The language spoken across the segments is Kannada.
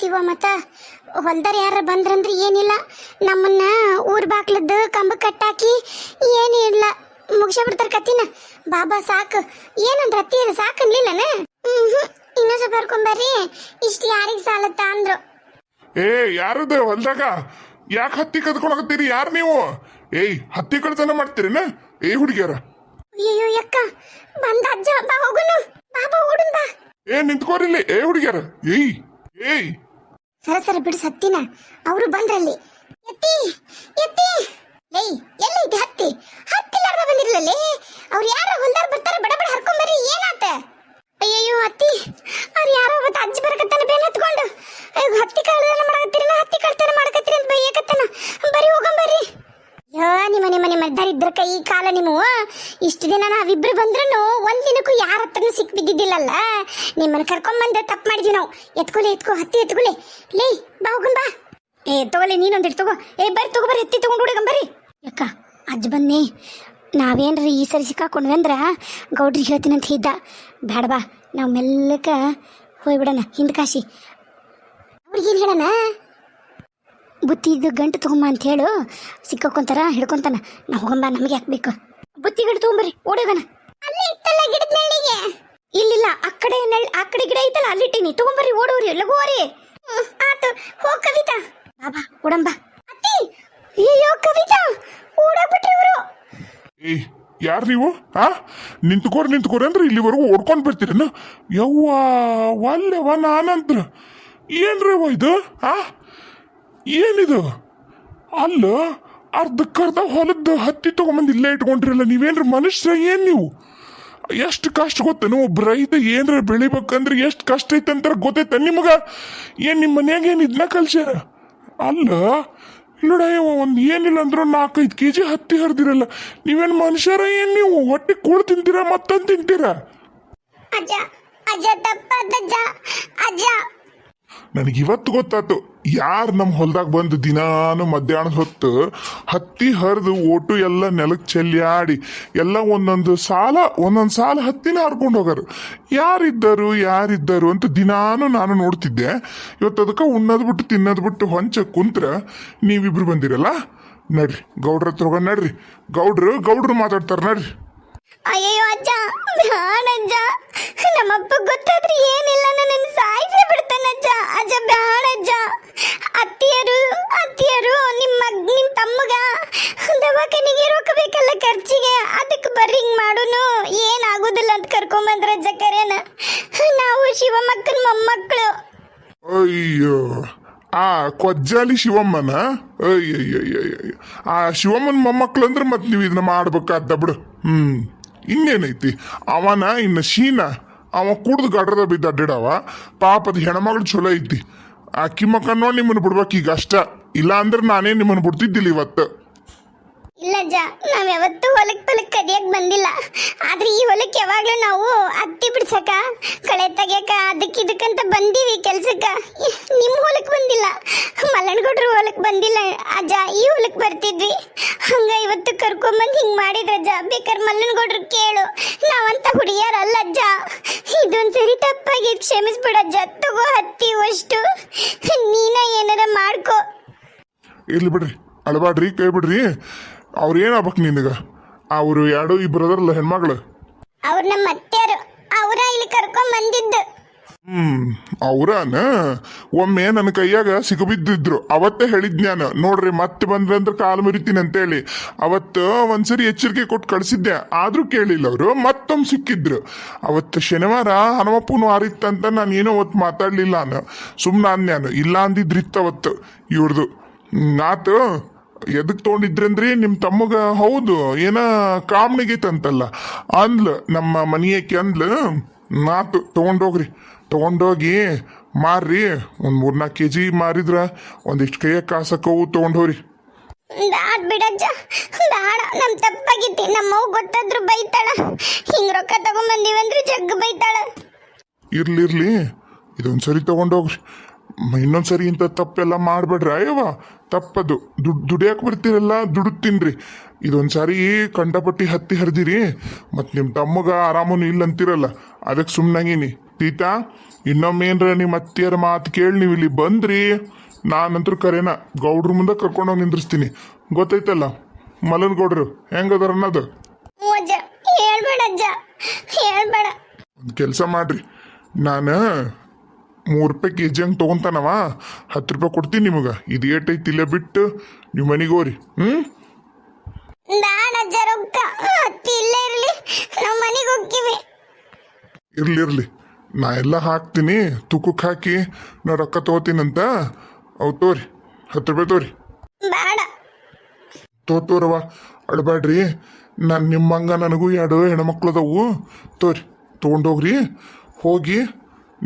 ತಾಳ ಮತ್ತು? ಹೊಲ್ದಾರ ಯಾರ ಬಂದ್ರಂದ್ರೆ ಏನಿಲ್ಲ. ನಮ್ಮನ್ನ ಊರ್ ಬಾಕ್ಲದ್ದು ಕಂಬ ಕಟ್ಟಾಕಿ ಏನೂ ಇಲ್ಲ. ಮುಗಿಸ ಬಿಡ್ತಾರ ಕತ್ತಿನ. ಬಾಬಾ ಸಾಕು. ಏನಂದ್ರ ಅತ್ತಿ ಸಾಕು ಅನ್ಲಿಲ್ಲನ? ಇನ್ನೊಂದ್ ಸ್ವಲ್ಪ ಬರ್ಕೊಂಬರ್ರಿ ಇಷ್ಟು ಯಾರಿಗೆ ಸಾಲತ್ತ ಅಂದ್ರು. ಏ ಯಾರದ ಹೊಲ್ದಾಗ? ಯಾಕೆ ಹತ್ತಿ ಕದ್ಕೊಳಕತ್ತೀರಿ ಯಾರು ನೀವು? ಏಯ್ ಹತ್ತಿ ಕಳ್ತನ ಮಾಡ್ತೀರಿ ಏ ಹುಡುಗಿಯರ. ಅಯ್ಯೋ ಯಕ್ಕ. ಬಂದ ಅಜ್ಜ ಬಾ ಹೋಗುನು. ಬಾಬಾ ಓಡುನ್ ಬಾ. ಏ ನಿಂತ್ಕೋರಿಲ್ಲಿ ಏ ಹುಡುಗಿಯರ. ಏಯ್ ಏಯ್. ಸರ ಸರ ಬಿಡು ಸತ್ತಿನ. ಅವರು ಬಂದ್ರಲ್ಲಿ. ಎತ್ತಿ ಎತ್ತಿ. ಲೇ ಎಲ್ಲೈತಿ ಹತ್ತಿ? ಹತ್ತಿಲಾರ್ದ ಬಂದಿರ್ಲಲ್ಲಿ? ಅವ್ರು ಯಾರೋ ಹೊಲ್ದಾರ ಬರ್ತಾರೆ ಬಡ ಬಡ ಹರ್ಕೊಂಬರ್ರಿ ಏನಾತ? ಅಯ್ಯಯ್ಯೋ ಅತ್ತಿ ಅವ್ರು ಯಾರೋ ಮತ್ತೆ ಅಜ್ಜಿ ಬರಕತ್ತಾನ ಬೇನ್ ಹತ್ಕೊಂಡು? ಅಯ್ಯೋ, ಹತ್ತಿ ಕಳ್ತನ ಮಾಡಕತ್ತೀರಿ ಹತ್ತಿ ಕಳ್ತನ ಮಾಡಕತ್ತೀರಿ ಅಂತ ಬೈಯಕತ್ತಾನ? ಬರೀ ಹೋಗಂಬರ್ರಿ ಯೋ ನಿಮ್ಮ ನಿಮ್ಮ ನಿಮ್ಮ ದರಿದ್ರ ಕೈ ಕಾಲ ನೀವು ಇಷ್ಟು ದಿನ ನಾವಿಬ್ರು ಬಂದ್ರೂ ಒಂದ್ ದಿನಕ್ಕೂ ಯಾರ ಹತ್ರನೂ ಸಿಕ್ ಬಿದ್ದಿದ್ದಿಲ್ಲಲ್ಲ ನಿಮ್ಮನ್ನ ಕರ್ಕೊಂಬಂದು ತಪ್ಪು ಮಾಡಿದ್ವಿ ನಾವು. ಎತ್ಕೊಲೆ ಎತ್ಕೊ ಹತ್ತಿ ಎತ್ಕೊಲೆ. ಲೇ, ಬಾ ಏ ತಗೊಲೆ ನೀನೊಂದಿಟ್ಟು ತಗೋ. ಏ, ಬರ್ರಿ ತಗೋ, ಬರ್ರಿ, ಎತ್ತಿ ತಗೊಂಡು ಹುಡುಗನ್ ಬರ್ರಿ. ಯಾಕ ಅಜ್ಜ ಬನ್ನಿ. ನಾವೇನ್ರಿ ಈ ಸರಿ ಸಿಕ್ಕಾಕೊಂಡ್ವಿ ಅಂದ್ರ ಗೌಡ್ರಿಗೆ ಹೇಳ್ತೀನಿ ಅಂತ ಇದ್ದ. ಬೇಡ ಬಾ, ನಾವು ಮೆಲ್ಲಕ ಹೋಗ್ಬಿಡೋಣ. ಹಿಂದ್ ಕಾಶಿ. ಅವ್ರಿಗೇನು ಹೇಳಣ? ಬುತ್ತಿದು ಗಂಟು ತಗೊಂಬ ಅಂತ ಹೇಳು. ಸಿಕ್ಕಾಕೊಂತಾರ, ಹಿಡ್ಕೊಂತಾನ. ನಾ ಹೋಗಂಬ ನಮಗೆ ಹಾಕ್ಬೇಕು ಬೇಕು? ಬುತ್ತಿ ಗಂಟು ತೊಗೊಂಬರ್ರಿ, ಓಡೋಗಣ. ಅಲ್ಲೇ ಇತ್ತಲ್ಲ ಗಿಡದ ಇಲ್ಲಿಲ್ಲ, ಆ ಕಡೆ ನೆಳ್, ಆ ಕಡೆ ಗಿಡ ಐತಲ್ಲ, ಅಲ್ಲಿಟ್ಟಿನಿ. ತಗೊಂಬರ್ರಿ, ಓಡೋರಿ ಲಘುವರಿ ಆತು, ಹೋ ಕವಿತಾ. ಬಾಬಾ ಉಡಂಬ ಅತ್ತಿ ಅಯ್ಯೋ ಕವಿತಾ ಓಡಾಕ್ಬಿಟ್ರಿ ಇವರು. ಏಯ್ ಯಾರು ನೀವು? ಆ? ನಿಂತ್ಕೋರ್, ನಿಂತ್ಕೋರಿ ಅಂದ್ರೆ ಇಲ್ಲಿವರೆಗೂ ಓಡ್ಕೊಂಡು ಬರ್ತೀರೇನು? ಯವ್ವ ಒಲ್ಲೆವ ನಾನಂತ್ರ. ಏನ್ರವ ಇದು? ಆ? ಏನಿದು? ಅಲ್ಲ, ಅರ್ಧಕ್ಕರ್ಧ ಹೊಲದ ಹತ್ತಿ ತಗೊಂಬಂದು ಇಲ್ಲೇ ಇಟ್ಕೊಂಡ್ರಲ್ಲ, ನೀವೇನ್ರ ಮನುಷ್ಯ ಏನ್ ನೀವು? ಎಷ್ಟು ಕಷ್ಟ ಗೊತ್ತೇನು ಒಬ್ಬ ರೈತ ಏನ್ರ ಬೆಳಿಬೇಕಂದ್ರೆ ಎಷ್ಟು ಕಷ್ಟ ಐತೆ ಅಂತ ಗೊತ್ತೈತ ನಿಮಗ? ಏನ್ ನಿಮ್ಮ ಮನ್ಯಾಗ ಏನು ಇದನ್ನ ಕಲ್ಸ್ಯಾರ? ಅಲ್ಲ ನೋಡ ಒಂದು ಏನಿಲ್ಲ ಅಂದ್ರೂ ನಾಲ್ಕೈದು ಕೆ ಜಿ ಹತ್ತಿ ಹರಿದಿರಲ್ಲ. ನೀವೇನು ಮನುಷ್ಯರ ಏನು ನೀವು? ಹೊಟ್ಟೆ ಕೂಳು ತಿಂತೀರಾ ಮತ್ತೊಂದು ತಿಂತೀರಾ? ನನಗೆ ಇವತ್ತು ಗೊತ್ತಾತು. ಯಾರು ನಮ್ಮ ಹೊಲ್ದಾಗ ಬಂದು ದಿನಾನು ಮಧ್ಯಾಹ್ನದ ಹೊತ್ತು ಹತ್ತಿ ಹರಿದು ಓಟು ಎಲ್ಲ ನೆಲಕ್ಕೆ ಚೆಲ್ಲಾಡಿ ಎಲ್ಲ ಒಂದೊಂದು ಸಾಲ ಒಂದೊಂದು ಸಾಲ ಹತ್ತಿನ ಹರ್ಕೊಂಡು ಹೋಗಾರು. ಯಾರಿದ್ದರು ಯಾರಿದ್ದರು ಅಂತ ದಿನಾನು ನಾನು ನೋಡ್ತಿದ್ದೆ. ಇವತ್ತು ಅದಕ್ಕೆ ಉಣ್ಣೋದು ಬಿಟ್ಟು ತಿನ್ನೋದು ಬಿಟ್ಟು ಹೊಂಚ ಕುಂತ್ರೆ ನೀವಿಬ್ರು ಬಂದಿರಲ್ಲ? ನಡ್ರಿ, ಗೌಡ್ರ ಹತ್ರ ಹೋಗೋಣ, ನಡ್ರಿ. ಗೌಡ್ರು ಗೌಡ್ರು ಮಾತಾಡ್ತಾರೆ, ನಡ್ರಿ. ಅಯ್ಯಯ್ಯೋ ಅಜ್ಜ ಬ್ಯಾಡಜ್ಜ ನಮ್ಮಪ್ಪ ಗೊತ್ತಾದ್ರೆ ಏನಿಲ್ಲ ನನ್ನ ಸಾಯಿಸೇ ಬಿಡ್ತಾನಜ್ಜ ಅಜ್ಜ. ಬ್ಯಾಡಜ್ಜ ಅತ್ತಿಯರು ಅತ್ತಿಯರು, ನಿಮ್ಮ ನಿಮ್ಮ ತಮ್ಮಗ ದವಾಖಾನಿಗೆ ರೊಕ್ಕ ಬೇಕಲ್ಲ ಖರ್ಚಿಗೆ? ಅದಕ್ಕೆ ಬರ್ರಿ, ಹಿಂಗೆ ಮಾಡುನು. ಏನಾಗೋದಿಲ್ಲ ಅಂತ ಕರ್ಕೊಂಬಂದ್ರ ಅಜ್ಜ ಕರೇನ. ನಾವು ಶಿವಮಕ್ಕನ ಮೊಮ್ಮಕ್ಕಳು. ಅಯ್ಯೋ, ಆ ಕೊಜ್ಜಾಲಿ ಶಿವಮ್ಮನ? ಅಯ್ಯಯ್ಯಯ್ಯಯ್ಯ ಆ ಶಿವಮ್ಮನ ಮೊಮ್ಮಕ್ಕಳು ಅಂದ್ರೆ ಮತ್ತೆ ನೀವು ಇದನ್ನ ಮಾಡ್ಬೇಕಾದ ಬಿಡು. ಹ್ಮ್. ಇನ್ನೇನೈತಿ? ಅವನ ಇನ್ನು ಶೀನ, ಅವ ಕುಡ್ದು ಗಡ್ರದ ಬಿದ್ದ ಅಡ್ಡಾಡವ. ಪಾಪದ ಹೆಣ್ಮಗಳು ಚಲೋ ಐತಿ. ಆಕಿ ಮಕ್ಕ ನೋಡಿ ನಿಮ್ಮನ್ನು ಬಿಡ್ಬೇಕು ಈಗ ಅಷ್ಟ. ಇಲ್ಲ ಅಂದ್ರೆ ನಾನೇ ನಿಮ್ಮನ್ನು ಬಿಡ್ತಿದ್ದಿಲ್ಲ ಇವತ್ತು. ಇಲ್ಲಜ್ಜ ನಾವ್ ಯಾವತ್ತೂ ಹೊಲಕ್ ಪಲಕ್ ಕದಿಯಕ್ ಬಂದಿಲ್ಲ. ಆದ್ರೆ ಈ ಹೊಲಕ್ಕೆ ಯಾವಾಗ್ಲೂ ನಾವು ಹತ್ತಿ ಬಿಡ್ಸಕ ಕಳೆ ತೆಗಿಯಕ ಅದಕ್ಕೆ ಇದಕ್ಕಂತ ಬಂದೀವಿ ಕೆಲ್ಸಕ್ಕ. ನಿಮ್ ಹೊಲಕ್ ಬಂದಿಲ್ಲ ಮಲ್ಲಣ್ಗೌಡ್ರ ಹೊಲಕ್ ಬಂದಿಲ್ಲ ಅಜ್ಜ, ಈ ಹೊಲಕ್ ಬರ್ತಿದ್ವಿ. ಹಂಗ ಇವತ್ತು ಕರ್ಕೊಂಬಂದ್ ಹಿಂಗ್ ಮಾಡಿದ್ರಜ್ಜ ಬೇಕಾದ್ರೆ ಮಲ್ಲಣ್ಗೌಡ್ರು ಕೇಳು. ನಾವಂತ ಹುಡುಗಿಯರಲ್ಲ ಅಜ್ಜ. ಇದೊಂದ್ ಸರಿ ತಪ್ಪಾಗಿ ಕ್ಷಮಿಸ್ಬಿಡಜ್ಜ ತಗೋ ಹತ್ತಿ ಅಷ್ಟು. ನೀನ ಏನಾರ ಮಾಡ್ಕೋ. ಇರ್ಲಿ ಬಿಡ್ರಿ ಅಳಬಾಡ್ರಿ ಕೈ ಅವ್ರು ಏನಾಗ್ಬೇಕು ನಿನಗ? ಅವರು ಎರಡು ಇಬ್ಬರದ್ರಲ್ಲ ಹೆಣ್ಮಗಳು? ಅವ್ರ ನಮ್ಮ ಅತ್ತೆಯರು. ಅವರ ಇಲ್ಲಿ ಕರ್ಕೊಂಡ್ ಬಂದಿದ್ದು. ಹ್ಮ್ ಅವ್ರನ? ಒಮ್ಮೆ ನನ್ನ ಕೈಯಾಗ ಸಿಗಬಿದ್ದಿದ್ರು. ಅವತ್ತೇ ಹೇಳಿದ್ ನಾನು ನೋಡ್ರಿ ಮತ್ತೆ ಬಂದ್ರೆ ಅಂದ್ರೆ ಕಾಲು ಮುರಿತೀನಿ ಅಂತೇಳಿ. ಅವತ್ತು ಒಂದ್ಸರಿ ಎಚ್ಚರಿಕೆ ಕೊಟ್ಟು ಕಳಿಸಿದ್ದೆ. ಆದ್ರೂ ಕೇಳಿಲ್ಲ ಅವರು. ಮತ್ತೊಮ್ಮೆ ಸಿಕ್ಕಿದ್ರು. ಅವತ್ತು ಶನಿವಾರ ಹನುಮಪ್ಪನ ಆರಿತ್ತಂತ ನಾನು ಏನೋ ಅವತ್ತು ಮಾತಾಡ್ಲಿಲ್ಲ ನಾನು. ಸುಮ್ಮನೆ ಅಂದ್ಯಾನು ಇಲ್ಲ ಅಂದಿದ್ರಿತ್ತು ಅವತ್ತು ಇವ್ರದು. ಆತು. ಎದಕ್ ತೊಗೊಂಡಿದ್ರಂದ್ರಿ ನಿಮ್ಮ ತಮ್ಮಗ ಹೌದು ಏನ ಕಾಮ್ನಿಗೈತಂತಲ್ಲ. ಅಂದ್ಲು ನಮ್ಮ ಮನೆಯಕ್ಕೆ ಅಂದ್ಲು ನಾತು ತಗೊಂಡೋಗ್ರಿ. ತಗೊಂಡೋಗಿ ಮಾರ್ರಿ ಒಂದು ಮೂರ್ನಾಲ್ಕು ಕೆ ಜಿ ಮಾರಿದ್ರ ಒಂದಿಷ್ಟು ಕೈಯ ಕಾಸಕ್ಕವು ತಗೊಂಡೋಗ್ರಿ ಬ್ಯಾಡ ಬಿಡಜ್ಜ ಬ್ಯಾಡ. ನಮ್ ತಪ್ಪಾಗಿತ್ತಿ ನಮ್ಮವ್ ಗೊತ್ತಾದ್ರು ಬೈತಾಳ. ಹಿಂಗ್ ರೊಕ್ಕ ತಗೊಂಬಂದಿವಂದ್ರೆ ಜಗ್ ಬೈತಾಳ. ಇರ್ಲಿರ್ಲಿ ಇದೊಂದು ಸರಿ ತಗೊಂಡೋಗ್ರಿ. ಮ- ಇನ್ನೊಂದ್ ಸರಿ ಇಂಥ ತಪ್ಪೆಲ್ಲ ಮಾಡಬೇಡ್ರಿ. ಅಯ್ಯವ ತಪ್ಪದು. ದುಡ್ಡು ದುಡಿಯಕ್ಕೆ ಬರ್ತೀರಲ್ಲ? ದುಡ್ಡು ತಿನ್ರಿ ಇದೊಂದು ಸಾರಿ ಕಂಡಪಟ್ಟಿ ಹತ್ತಿ ಹರಿದಿರಿ. ಮತ್ತು ನಿಮ್ಮ ತಮ್ಮಗ ಆರಾಮನು ಇಲ್ಲ ಅಂತಿರಲ್ಲ ಅದಕ್ಕೆ ಸುಮ್ಮನಂಗಿನಿ ತೀತಾ ಇನ್ನೊಮ್ಮೆ ಏನ್ರ ನಿಮ್ಮ ಅತ್ತಿಯರ ಮಾತು ಕೇಳಿ ನೀವು ಇಲ್ಲಿ ಬಂದ್ರಿ. ನಾನಂತೂ ಕರೆನ ಗೌಡ್ರ ಮುಂದೆ ಕರ್ಕೊಂಡು ಹೋಗಿ ನಿಂದ್ರಿಸ್ತೀನಿ. ಗೊತ್ತೈತಲ್ಲ? ಮಲನ್ ಗೌಡ್ರು ಹೆಂಗದಾರ ಅನ್ನೋದು? ಒಂದು ಕೆಲಸ ಮಾಡ್ರಿ. ನಾನು ಮೂರು ರೂಪಾಯಿ ಕೆ ಜಿ ಹಂಗೆ ತೊಗೊಂತಾನವ. ಹತ್ತು ರೂಪಾಯಿ ಕೊಡ್ತೀನಿ ನಿಮಗೆ. ಇದು ಏಟೈತಿ ಇಲ್ಲೇ ಬಿಟ್ಟು ನೀವು ಮನೆಗೆ ಹೋಗ್ರಿ. ಹ್ಞೂ ಹತ್ತಿ ಇಲ್ಲೇ ಇರಲಿ. ನಾವು ಮನೆಗೆ ಹೋಗ್ತೀವಿ. ಇರ್ಲಿ ಇರ್ಲಿ. ನಾ ಎಲ್ಲ ಹಾಕ್ತೀನಿ. ತುಕ್ಕುಕ್ಕೆ ಹಾಕಿ ನಾ ರೊಕ್ಕ ತೊಗೋತೀನಂತ. ಅವು ತೋರಿ. ಹತ್ತು ರೂಪಾಯಿ ತೋರಿ. ತೋ ತೋತೋರವ ಅಡಬೇಡ್ರಿ ನಾನು ನಿಮ್ಮಂಗ ನನಗೂ ಎರಡು ಹೆಣ್ಮಕ್ಳು ಅದಾವು. ತೋರಿ ತೊಗೊಂಡೋಗ್ರಿ ಹೋಗಿ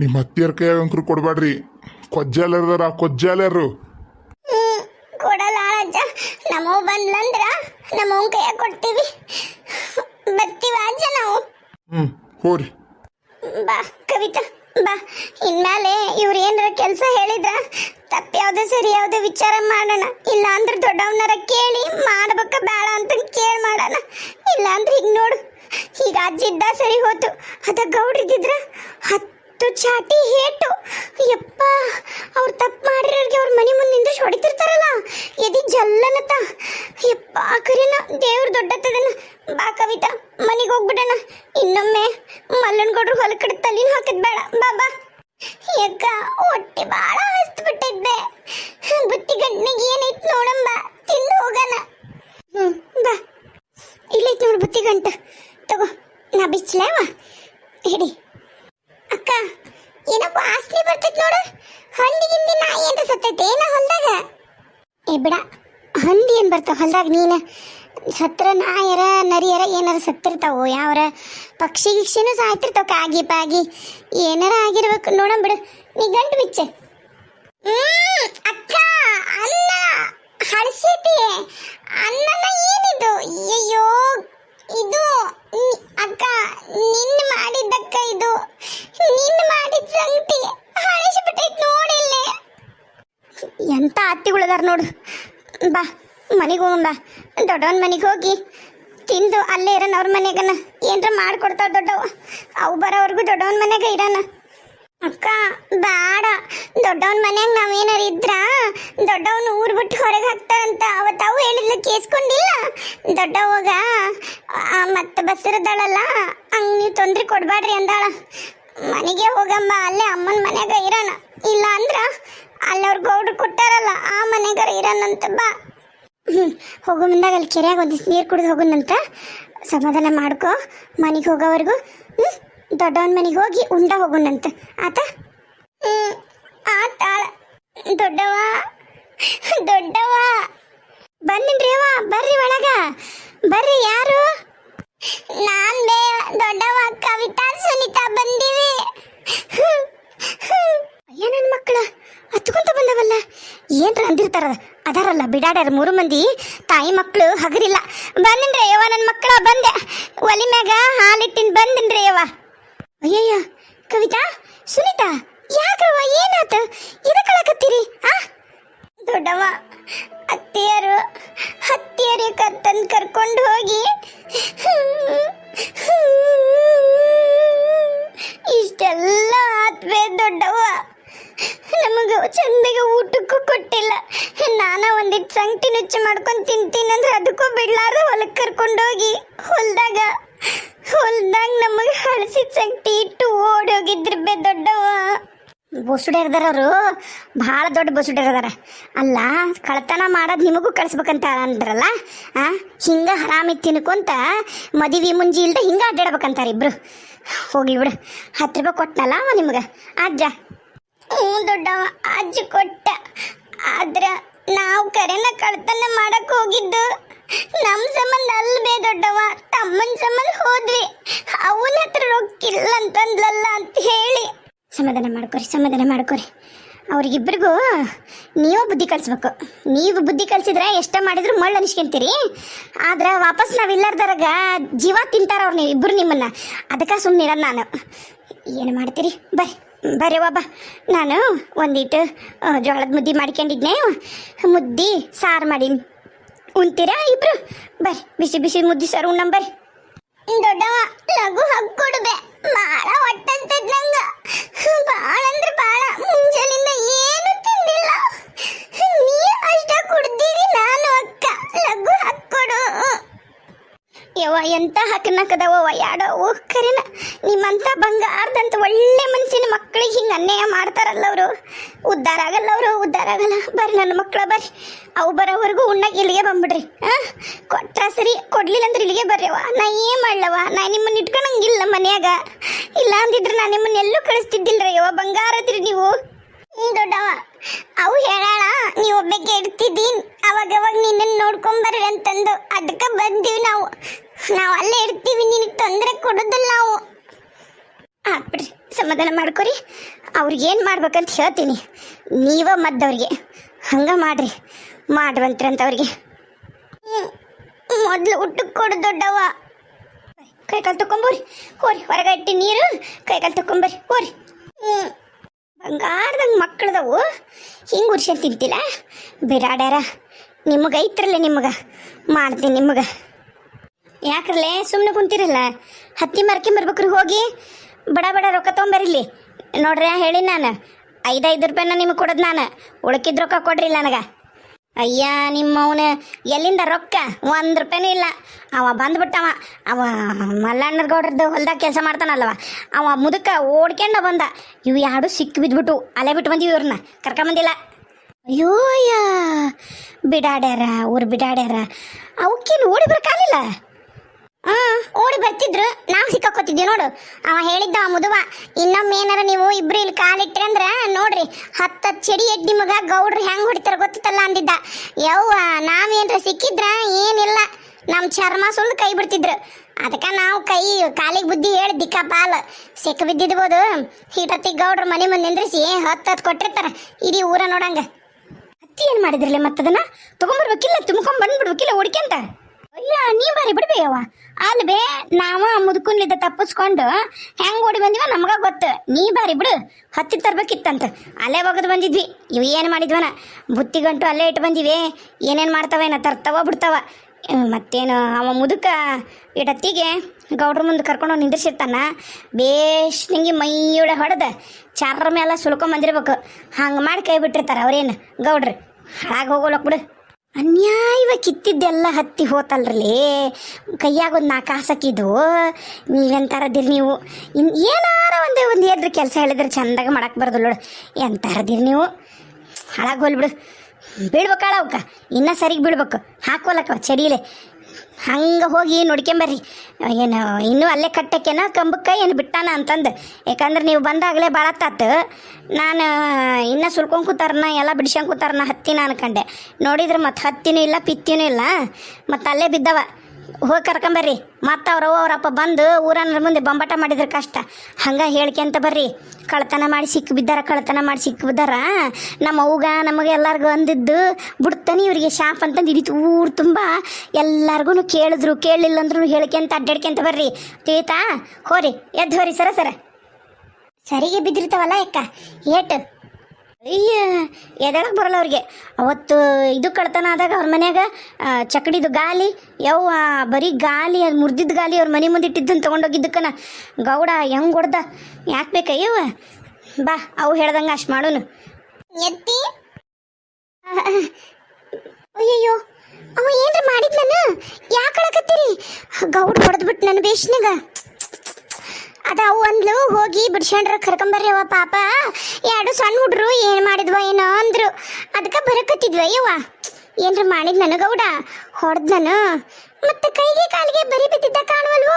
ನಿಮ್ಮ ಹತ್ತಿಯರ ಕೈಯಾಗ ಅಂಕರು ಕೊಡಬೇಡ್ರಿ ಕೊಜ್ಜಾಲರ್ದಾರ ಕೊಜ್ಜಾಲರು. ಕೊಡಲ್ಲ ಅಜ್ಜ ನಮ್ಮವ್ ಬಂದ್ಲಂದ್ರ ನಮ್ಮವ್ ಕೈಯಾಗ ಕೊಡ್ತೀವಿ. ಬರ್ತೀವ ಅಜ್ಜ ನಾವು. ಹ್ಞೂ ಹೋರಿ. ಬಾ ಕವಿತಾ ಬಾ. ಇನ್ಮೇಲೆ ಇವ್ರು ಏನಾರ ಕೆಲಸ ಹೇಳಿದ್ರ ತಪ್ಪು ಯಾವ್ದು ಸರಿ ಯಾವ್ದು ವಿಚಾರ ಮಾಡೋಣ. ಇಲ್ಲ ಅಂದ್ರೆ ದೊಡ್ಡವನರ ಕೇಳಿ ಮಾಡ್ಬೇಕ ಬೇಡ ಅಂತ ಕೇಳಿ ಮಾಡೋಣ. ಇಲ್ಲ ಅಂದ್ರೆ ಈಗ ನೋಡು. ಈಗ ಅಜ್ಜಿದ್ದ ಸರಿ ಹೋತು. ಅದ ಗೌಡ್ರಿದ್ರ ಹತ್ತು ಚಾಟಿ ಹೇಟು. ಯಪ್ಪ, ಅವ್ರು ತಪ್ಪು ಮಾಡಿರೋರಿಗೆ ಅವ್ರ ಮನೆ ಮುಂದೆ ಮುಂದಿಂದ ಹೊಡಿತಿರ್ತಾರಲ್ಲ ಎದಿ ಜಲ್ಲನತ ಯಪ್ಪ ಕರಿನ ದೇವ್ರ ದೊಡ್ಡತದನ ಬಾ ಕವಿತಾ, ಮನೆಗೆ ಹೋಗ್ಬಿಡೋಣ. ಇನ್ನೊಮ್ಮೆ ಮಲ್ಲನ್ಗೌಡ್ರು ಹೊಲ ಕಡೆ ತಲೆನ ಹಾಕಿದ್ ಬೇಡ. ಬಾ ಬಾ. ಯಾಕ ಹೊಟ್ಟೆ ಬಾಳ ಹಸ್ತು ಬಿಟ್ಟಿದ್ದೆ ಬುತ್ತಿ ಗಂಟನಿಗೆ ಏನೈತ್ ನೋಡಂಬ, ತಿಂದು ಹೋಗೋಣ. ಹ್ಞೂ ಬಾ. ಇಲ್ಲೈತ್ ನೋಡು ಬುತ್ತಿ ಗಂಟ. ತಗೋ, ನಾ ಬಿಚ್ಚಲೇವಾ? ಹೇಳಿ ಏನೋ ಆಸ್ತಿ ಬರ್ತೈತ್ ನೋಡು. ಹಂದಿ ಗಿಂದಿ ನಾಯಿ ಅಂತ ಸತ್ತೈತೆ, ಏನ ಹೊಲ್ದಾಗ? ಏ ಬಿಡ, ಹಂದಿ ಏನು ಬರ್ತಾವ ಹೊಲ್ದಾಗ ನೀನ? ಸತ್ರ ನಾಯರ, ನರಿಯರ ಏನಾರ ಸತ್ತಿರ್ತಾವೋ, ಯಾವ್ರ ಪಕ್ಷಿ ಗಿಕ್ಷಿನೂ ಸಾಯ್ತಿರ್ತಾವ ಕಾಗಿ ಪಾಗಿ. ಏನಾರ ಆಗಿರ್ಬೇಕು ನೋಡಂ ಬಿಡು. ನೀ ಗಂಟು ಬಿಚ್ಚೆ ಹ್ಮ್ ಅಕ್ಕ ಅನ್ನ ಹಳಸೈತಿ ಅನ್ನನ ಏನಿದು ಅಯ್ಯೋ ಇದು ನಿ- ಅಕ್ಕ ನಿನ್ನ ಮಾಡಿದ್ದಕ್ಕ ಇದು ನಿನ್ನ ಮಾಡಿದ ಸಂಗತಿ ಹಳಸಿಬಿಟ್ಟೈತ್ ನೋಡಿಲ್ಲಿ ಎಂತ ನೋಡು. ಬಾ, ಮನೆಗೆ ಹೋಗೋಣ ಬಾ. ದೊಡ್ಡವನ ಮನೆಗೆ ಹೋಗಿ ತಿಂದು ಅಲ್ಲೇ ಇರೋಣ ಅವ್ರ ಮನೆಗನ. ಏನ್ರ ಮಾಡ್ಕೊಡ್ತಾವ ದೊಡ್ಡವ ಅವು ಬರೋವರೆಗೂ ದೊಡ್ಡವನ ಮನೆಗೆ ಇರೋಣ ಅಕ್ಕ ಬೇಡ ದೊಡ್ಡವನ ಮನೆಯಾಗ ನಾವೇನಾರು ಇದ್ರ, ದೊಡ್ಡವನ ಊರ್ ಬಿಟ್ಟು ಹೊರಗೆ ಹಾಕ್ತಾರಂತ ಅವತ್ತು ಅವು ಹೇಳಿದ್ಲು ಕೇಸ್ಕೊಂಡಿಲ್ಲ ದೊಡ್ಡವಾಗ ಮತ್ತೆ ಬಸ್ಸಿರದಾಳಲ್ಲ ಹಂಗೆ ನೀವು ತೊಂದರೆ ಕೊಡಬೇಡ್ರಿ ಅಂದಾಳ. ಮನೆಗೆ ಹೋಗಮ್ಮ, ಅಲ್ಲೇ ಅಮ್ಮನ ಮನ್ಯಾಗ ಇರೋಣ ಇಲ್ಲ ಅಂದ್ರ ಅಲ್ಲಿ ಅವ್ರ ಗೌಡ್ರು ಕೊಟ್ಟಾರಲ್ಲ, ಆ ಮನೆಗಾರ ಇರೋಣಂತ ಬಾ. ಹ್ಞೂ ಹೋಗೋ ಮುಂದಾಗ ಅಲ್ಲಿ ಕೆರೆಯಾಗ ಒಂದಿಷ್ಟು ನೀರು ಕುಡಿದು ಹೋಗೋಣಂತ ಸಮಾಧಾನ ಮಾಡ್ಕೊ, ಮನೆಗೆ ಹೋಗೋವರೆಗೂ ಹ್ಞೂ ದೊಡ್ಡವನ ಮನೆಗೆ ಹೋಗಿ ಉಂಡ ಹೋಗೋಣಂತ ಆತ? ಹ್ಞೂ ಆತಾಳ ದೊಡ್ಡವ ದೊಡ್ಡವ ಬಂದಿನ್ರಿ ಅವ್ವ, ಬರ್ರಿ ಒಳಗ. ಬರ್ರಿ ಯಾರು? ನಾನ್ ದೊಡ್ಡವ ಕವಿತಾ, ಸುನೀತಾ ಬಂದಿವಿ. ಅಯ್ಯ ನನ್ನ ಮಕ್ಕಳ? ಹತ್ಕೊಂತ ಬಂದವಲ್ಲ. ಏನ್ರ ಅಂದಿರ್ತಾರ? ಅದಾರಲ್ಲ ಬಿಡಾಡ್ಯಾರ ಮೂರು ಮಂದಿ. ತಾಯಿ ಮಕ್ಕಳು ಹಗರಿಲ್ಲ. ಬಂದಿನ್ರಿ ಯವ್ವ ನನ್ನ ಮಕ್ಕಳ ಬಂದೆ. ಒಲಿ ಮ್ಯಾಗ ಹಾಲಿಟ್ಟಿನ ಬಂದಿನ್ರಿ ಯವ್ವ. ಅಯ್ಯಯ್ಯ, ಕವಿತಾ, ಸುನೀತಾ ಯಾಕ್ರವ್ವ ಏನಾತ? ಇದಕ್ಕಳಕತ್ತೀರಿ ಆ? ದೊಡ್ಡವ ಅತ್ತಿಯರು ಹತ್ತಿಯರಿ ಕತ್ತನ್ ಕರ್ಕೊಂಡು ಹೋಗಿ. ಇಷ್ಟೆಲ್ಲ ಆತ್ವೆ ದೊಡ್ಡವ ನಮಗ ಚಂದಗೆ ಊಟಕ್ಕೂ ಕೊಟ್ಟಿಲ್ಲ. ನಾನು ಒಂದಿಟ್ಟು ಸಂಗಟಿ ನುಚ್ಚು ಮಾಡ್ಕೊಂಡು ತಿಂತೀನಂದ್ರೆ ಅದಕ್ಕೂ ಬಿಡ್ಲಾರ ಹೊಲಕ್ಕೆ ಕರ್ಕೊಂಡೋಗಿ ಹೊಲ್ದಾಗ ಹೊಲ್ದಾಗ ನಮಗೆ ಹಳಸಿದ ಸಂಗಟಿ ಇಟ್ಟು ಓಡಿ ಹೋಗಿದ್ರು ಬೇ ದೊಡ್ಡವ ಬಸುಡೇರ್ದಾರ ಅವರು, ಭಾಳ ದೊಡ್ಡ ಬಸುಡೇರ್ದಾರ ಅಲ್ಲ ಕಳ್ತನ ಮಾಡೋದು ನಿಮಗೂ ಕಳಿಸ್ಬೇಕಂತ ಅಂದ್ರಲ್ಲ, ಆ, ಹಿಂಗ ಹರಾಮಿ ತಿನ್ಕೊಂತ ಮದುವೆ ಮುಂಜಿ ಇಲ್ದ ಹಿಂಗ ಅಡ್ಡಾಡ್ಬೇಕಂತಾರೆ ಇಬ್ರು. ಹೋಗ್ಲಿ ಬಿಡು, ಹತ್ತು ರೂಪಾಯಿ ಕೊಟ್ಟನಲ್ಲ ಅವ ನಿಮ್ಗೆ. ಅಜ್ಜ. ಹ್ಞೂ ದೊಡ್ಡವ ಅಜ್ಜಿ ಕೊಟ್ಟ. ಆದ್ರ ನಾವು ಕರೆನ ಕಳ್ತನ ಮಾಡಕ್ ಹೋಗಿದ್ದು. ನಮ್ಮ ಸಂಬಂಧ ಅಲ್ಬೇ ದೊಡ್ಡವ ತಮ್ಮನ ಸಂಬಂಧ ಹೋದ್ವಿ. ಅವನ ಹತ್ರ ರೊಕ್ಕಿಲ್ಲ ಅಂತಂದ್ಲಲ್ಲ ಅಂತ ಹೇಳಿ. ಸಮಾಧಾನ ಮಾಡ್ಕೊರಿ ಸಮಾಧಾನ ಮಾಡ್ಕೊರಿ. ಅವ್ರಿಗಿಬ್ಬರಿಗೂ ನೀವು ಬುದ್ಧಿ ಕಲಿಸ್ಬೇಕು. ನೀವು ಬುದ್ಧಿ ಕಲಿಸಿದ್ರೆ ಎಷ್ಟ ಮಾಡಿದ್ರು ಮಳ್ಳು ಅನಿಸ್ಕೊಂತೀರಿ ಆದ್ರೆ ವಾಪಸ್ ನಾವು ಜೀವ ತಿಂತಾರ ಅವ್ರು ನೀವು ಇಬ್ಬರು ನಿಮ್ಮನ್ನ. ಅದಕ್ಕೆ ಸುಮ್ಮನೆ ಇರೋದು ನಾನು. ಏನು ಮಾಡ್ತೀರಿ? ಬರ್ರಿ. ಬರ್ರಿ ಒಬ್ಬ. ನಾನು ಒಂದಿಟ್ಟು ಜೋಳದ ಮುದ್ದೆ ಮಾಡ್ಕೊಂಡಿದ್ನೆ. ಮುದ್ದೆ, ಸಾರು ಮಾಡಿ ಉಣ್ತೀರಾ ಇಬ್ರು? ಬರ್ರಿ, ಬಿಸಿ ಬಿಸಿ ಮುದ್ದೆ ಸಾರು ಉಣ್ಣ ಬರ್ರಿ. ದೊಡ್ಡವ ಲಘು ಹಕ್ಕೊಡ್ಬೆ ಭಾಳ ಹೊಟ್ಟಂತದ್ ನಂಗ. ಬಾಳ ಅಂದ್ರೆ ಭಾಳ ಮುಂಜಾನಿಂದ ಏನು ತಿಂದಿಲ್ಲ. ನೀ ಅಷ್ಟ ಕುಡ್ದಿರಿ ನಾನು ಅಕ್ಕ. ಲಘು ಹಕ್ಕೊಡು ಯವ್ವ, ಎಂತ ಹಕ್ಕನಕ್ಕದವ ಯಾಡವು ಕರೆನ. ನಿಮ್ಮಂತ ಬಂಗಾರದಂತ ಒಳ್ಳೆ ಮನ್ಸಿನ ಮಕ್ಕಳಿಗೆ ಹಿಂಗೆ ಅನ್ಯಾಯ ಮಾಡ್ತಾರಲ್ಲ ಅವರು. ಉದ್ಧಾರ ಆಗಲ್ಲ ಅವರು ಉದ್ಧಾರ ಆಗಲ್ಲ. ಬರ್ರಿ ನನ್ನ ಮಕ್ಕಳ ಬರ್ರಿ. ಅವು ಬರೋವರೆಗೂ ಉಣ್ಣಾಗ ಇಲ್ಲಿಗೆ ಬಂದ್ಬಿಡ್ರಿ. ಹಾಂ ಕೊಟ್ಟರೆ ಸರಿ, ಕೊಡ್ಲಿಲ್ಲ ಅಂದ್ರೆ ಇಲ್ಲಿಗೆ ಬರ್ರಿವ ನಾ ಏನು ಮಾಡ್ಲವ ನಾ ನಿಮ್ಮನ್ನ ಇಟ್ಕೊಳಂಗಿಲ್ಲ ಮನ್ಯಾಗ. ಇಲ್ಲ ಅಂದಿದ್ರೆ ನಾನು ನಿಮ್ಮನ್ನ ಎಲ್ಲೂ ಕಳಿಸ್ತಿದ್ದಿಲ್ರಿ ಯವ್ವ. ಬಂಗಾರದ್ರಿ ನೀವು. ದೊಡ್ಡವ, ಅವು ಹೇಳಾಳ, ನೀ ಒಬ್ಬಕ್ಕೆ ಇಡ್ತಿದ್ದಿ ಅವಾಗ ಅವಾಗ ನಿನ್ನನ್ನು ನೋಡ್ಕೊಂಬರ್ರಿ ಅಂತಂದು. ಅದಕ್ಕೆ ಬಂದೀವಿ ನಾವು. ನಾವು ಅಲ್ಲೇ ಇರ್ತೀವಿ, ನಿನಗೆ ತೊಂದರೆ ಕೊಡೋದಿಲ್ಲ ನಾವು. ಹಾಕ್ಬಿಡ್ರಿ ಸಮಾಧಾನ ಮಾಡ್ಕೊರಿ. ಅವ್ರಿಗೆ ಏನು ಮಾಡ್ಬೇಕಂತ ಹೇಳ್ತೀನಿ. ನೀವ ಮದ್ದವ್ರಿಗೆ, ಹಂಗೆ ಮಾಡ್ರಿ. ಅವ್ರಿಗೆ ಮೊದಲು ಊಟಕ್ಕೆ ಕೊಡು ದೊಡ್ಡವ. ಕೈಕಾಲು ತಕೊಂಬೋರಿ ಹೋರಿ ಹೊರಗಟ್ಟಿ ನೀರು, ಕೈಕಾಲು ತಕೊಂಬರ್ರಿ, ಹೋರಿ. ಹ್ಞೂ ಬಂಗಾರದಂಗೆ ಮಕ್ಕಳದವು. ಹಿಂಗೆ ಉರ್ಸ್ಕೊಂಡ್ ತಿಂತಿಲ್ಲ. ಬಿರಾಡ್ಯಾರ ನಿಮಗೆ ಐತ್ರಲ್ಲ ನಿಮಗೆ. ಮಾಡ್ತೀನಿ ನಿಮಗೆ. ಯಾಕ್ರಲ್ಲೇ ಸುಮ್ಮನೆ ಕುಂತಿರಲ್ಲ? ಹತ್ತಿ ಮರ್ಕೊಂಬರ್ಬೇಕ್ರಿ ಹೋಗಿ. ಬಡ ಬಡ ರೊಕ್ಕ ತೊಗೊಂಬರಿಲಿ. ನೋಡ್ರಿ ಹೇಳಿ ನಾನು. ಐದೈದು ರೂಪಾಯಿನ ನಿಮಗೆ ಕೊಡೋದು ನಾನು. ಉಳಕಿದ ರೊಕ್ಕ ಕೊಡ್ರಿ ನನಗೆ. ಅಯ್ಯ, ನಿಮ್ಮವನ ಎಲ್ಲಿಂದ ರೊಕ್ಕ? ಒಂದು ರೂಪಾಯಿನೂ ಇಲ್ಲ. ಅವ ಬಂದ್ಬಿಟ್ಟವ. ಅವ ಮಲ್ಲಣ್ಣರ ಗೌಡ್ರದ್ದು ಹೊಲ್ದಾಗ ಕೆಲಸ ಮಾಡ್ತಾನಲ್ವ ಅವ ಮುದುಕ ಓಡ್ಕೊಂಡ ಬಂದ. ಇವು ಯಾರು ಸಿಕ್ಕಿ ಬಿದ್ಬಿಟ್ಟು ಅಲೆ ಬಿಟ್ಟು ಬಂದಿವಿ ಇವ್ರನ್ನ. ಕರ್ಕೊಂಬಂದಿಲ್ಲ ಅಯ್ಯೋ, ಅಯ್ಯ. ಬಿಡಾಡ್ಯಾರ, ಊರು ಬಿಡಾಡ್ಯಾರ. ಅವಕ್ಕೇನು ಓಡಿ ಬರಕಾಲಿಲ್ಲ ಆ ಓಡಿ ಬರ್ತಿದ್ರು. ನಾವು ಸಿಕ್ಕಾಕೋತಿದ್ವಿ ನೋಡು. ಅವ ಹೇಳಿದ್ದ ಆ ಮುದುವ ಇನ್ನೊಮ್ಮೆ ಏನಾರ ನೀವು ಇಬ್ರು ಇಲ್ಲಿ ಕಾಲಿಟ್ರಿ ಅಂದ್ರ ನೋಡ್ರಿ, ಹತ್ತ ಚಡಿ ಎಡ್ ನಿಮಗ ಗೌಡ್ರು ಹೆಂಗ್ ಹೊಡಿತಾರ ಗೊತ್ತಿತ್ತಲ್ಲ ಅಂದಿದ್ದ. ಯವ್ವ, ನಾವೇನ್ರ ಸಿಕ್ಕಿದ್ರ ಏನಿಲ್ಲ. ನಮ್ ಚರ್ಮ ಸುಳ್ಳು ಕೈ ಬಿಡ್ತಿದ್ರು. ಅದಕ್ಕ ನಾವು ಕೈ, ಕಾಲಿಗೆ ಬುದ್ಧಿ ಹೇಳಿ ದಿಕ್ಕ ಪಾಲ್ ಸಿಕ್ಕ ಬಿದ್ದಿದ್ಬೋದು. ಹೀಟತ್ತಿ ಗೌಡ್ರು ಮನೆ ಮುಂದೆ ನಿಂದ್ರಿಸಿ ಹತ್ತು ಹತ್ತು ಕೊಟ್ಟಿರ್ತಾರ. ಇಡೀ ಊರ ನೋಡಂಗ. ಹತ್ತಿ ಏನ್ ಮಾಡಿದ್ರಲ್ಲ ಮತ್ತದನ್ನ? ತಗೊಂಬರ್ಬೇಕಿಲ್ಲ, ತುಂಬ್ಕೊಂಡ್ ಬಂದ್ಬಿಡ್ಬೇಕಿಲ್ಲ ಹುಡ್ಕ್ಯಂತ ಅಯ್ಯ ನೀ ಬಾರಿ ಬಿಡ್ಬೇಯವ್ವ ಅಲ್ವೇ ನಾವ ಮುದುಕುನ್ಲಿದ್ದ ತಪ್ಪಿಸ್ಕೊಂಡು ಹೆಂಗ್ ಓಡಿ ಬಂದಿವ ನಮಗ ಗೊತ್ತು. ನೀ ಬಾರಿ ಬಿಡು. ಹತ್ತಿ ತರ್ಬೇಕಿತ್ತಂತ. ಅಲ್ಲೇ ಒಗದು ಬಂದಿದ್ವಿ. ಇವ ಏನು ಮಾಡಿದ್ವನ? ಬುತ್ತಿಗಂಟು ಅಲ್ಲೇ ಇಟ್ಟು ಬಂದಿವಿ. ಏನೇನು ಮಾಡ್ತಾವೇನ ತರ್ತಾವ ಬಿಡ್ತಾವ. ಮತ್ತೇನು, ಅವ ಮುದುಕ ಇಡತ್ತಿಗೆ ಗೌಡ್ರ ಮುಂದೆ ಕರ್ಕೊಂಡು ನಿಂದ್ರಿಸಿರ್ತಾನ. ಬೇಷ್ ನಿಂಗೆ ಮೈಯೊಳೆ ಹೊಡೆದ. ಚಾರ ಮೇಲೆ ಸುಳ್ಕೊಂಬಂದಿರ್ಬೇಕು ಹಂಗೆ ಮಾಡಿ ಕೈ ಬಿಟ್ಟಿರ್ತಾರ ಅವ್ರೇನು ಗೌಡ್ರು. ಹಾಗೆ ಹೋಗೋಲಕ್ ಬಿಡು. ಅನ್ಯಾಯವ ಕಿತ್ತಿದ್ದೆಲ್ಲ ಹತ್ತಿ ಹೋತಲ್ರಿ ಕೈಯಾಗ ಒಂದು ನಾಲ್ಕು ಹಾಸಕ್ಕಿದ್ದು ನೀವೆಂತಾರದಿರಿ ನೀವು? ಇನ್ ಏನಾರ ಒಂದೇ ಒಂದು ಏದ್ರ ಕೆಲಸ ಹೇಳಿದ್ರೆ ಚಂದಾಗ ಮಾಡಕ್ಕೆ ಬರೋದಿಲ್ಲ ನೋಡು. ಎಂತಾರದಿರಿ ನೀವು? ಹಾಳಾಗಿ ಹೋಲ್ಬಿಡು ಬೀಳ್ಬೇಕಾಳ ಅವಕ್ಕ. ಇನ್ನೂ ಸರಿಗೆ ಬೀಳ್ಬೇಕು. ಹಾಕೋಲಕ್ಕ ಚಡಿಲೆ. ಹಂಗೆ ಹೋಗಿ ನೋಡ್ಕೊಂಬರ್ರಿ. ಏನು, ಇನ್ನೂ ಅಲ್ಲೇ ಕಟ್ಟಕ್ಕೇನ ಕಂಬಕ್ಕೆ ಏನು ಬಿಟ್ಟಾನ ಅಂತಂದು. ಯಾಕಂದ್ರೆ ನೀವು ಬಂದಾಗಲೇ ಭಾಳ ತಾತು ನಾನು, ಇನ್ನೂ ಸುಲ್ಕೊಂಡು ಕೂತಾರನ ಎಲ್ಲ ಬಿಡ್ಸ್ಕೊಂಡು ಕೂತಾರನ ಹತ್ತಿನ ಅನ್ಕಂಡೆ. ನೋಡಿದ್ರೆ ಮತ್ತೆ ಹತ್ತಿನೂ ಇಲ್ಲ, ಪಿತ್ತಿನೂ ಇಲ್ಲ. ಮತ್ತು ಅಲ್ಲೇ ಬಿದ್ದವ. ಹೋಗಿ ಕರ್ಕೊಂಬರ್ರಿ ಮತ್ತು ಅವ್ರ ಅವರಪ್ಪ ಬಂದು ಊರನ್ನ ಮುಂದೆ ಬೊಂಬಾಟ ಮಾಡಿದ್ರೆ ಕಷ್ಟ. ಹಂಗೆ ಹೇಳ್ಕೊಂತ ಬರ್ರಿ. ಕಳ್ತನ ಮಾಡಿ ಸಿಕ್ಕಿ ಬಿದ್ದಾರ ಕಳ್ತನ ಮಾಡಿ ಸಿಕ್ಕಿ ಬಿದ್ದಾರ. ನಮ್ಮ ಅವ್ಗ ನಮಗೆ ಎಲ್ಲರಿಗೂ ಅಂದಿದ್ದು ಬಿಡ್ತಾನೆ ಇವರಿಗೆ ಶಾಪ್ ಅಂತಂದು ಇಡೀ ಊರು ತುಂಬ. ಎಲ್ಲರಿಗೂ ಕೇಳಿದ್ರು ಕೇಳಲಿಲ್ಲ ಅಂದ್ರೂ ಹೇಳ್ಕೊಂತ ಅಡ್ಡಾಡ್ಕೊಂತ ಬರ್ರಿ. ತೀತಾ, ಹೋರಿ, ಎದ್ದು ಹೋರಿ ಸರ ಸರ. ಸರಿಗೆ ಬಿದ್ದಿರ್ತಾವಲ್ಲ ಯಾಕ ಏಟು. ಅಯ್ಯ ಎದಳಕ್ಕೆ ಬರಲ್ಲ ಅವ್ರಿಗೆ. ಅವತ್ತು ಇದು ಕಳ್ತನ ಆದಾಗ ಅವ್ರ ಮನ್ಯಾಗ ಚಕಡಿದು ಗಾಲಿ ಯವ್ವ ಬರೀ ಗಾಲಿ ಅದು ಮುರಿದಿದ್ದ ಗಾಲಿ ಅವ್ರ ಮನೆ ಮುಂದೆ ಇಟ್ಟಿದ್ದನ್ನು ತೊಗೊಂಡೋಗಿದ್ದಕ್ಕನ. ಗೌಡ ಹೆಂಗೆ ಹೊಡ್ದ? ಯಾಕೆ ಬೇಕಯ್ಯವ ಬಾ ಅವು ಹೇಳ್ದಂಗೆ ಅಷ್ಟು ಮಾಡೋನು. ಎತ್ತಿ. ಅಯ್ಯಯ್ಯೋ ಅವ ಏನ್ರ ಮಾಡಿದ್ ನಾನು ಯಾಕೆ ಅಳಕತ್ತೀರಿ? ಗೌಡ ಹೊಡೆದ್ಬಿಟ್ಟು ನನ್ನ ಬೇಷ್ನಾಗ ಅದ ಅವು ಅಂದ್ಲು. ಹೋಗಿ ಬಿಡ್ಸ್ಕೊಂಡ್ರ ಕರ್ಕೊಂಬರ್ರಿ ಅವ ಪಾಪ. ಎರಡು ಸಣ್ಣ ಹುಡ್ರು ಏನ್ ಮಾಡಿದ್ವ ಏನೋ ಅಂದ್ರು. ಅದಕ್ಕೆ ಬರಕತ್ತಿದ್ವ ಯವ್ವ. ಏನ್ರ ಮಾಡಿದ್ ನನಗೌಡ? ಹೊಡೆದ್ ನಾನು ಮತ್ತೆ ಕೈಗೆ ಕಾಲಿಗೆ ಬರಿ ಬಿದ್ದಿದ್ದ ಕಾಣುವ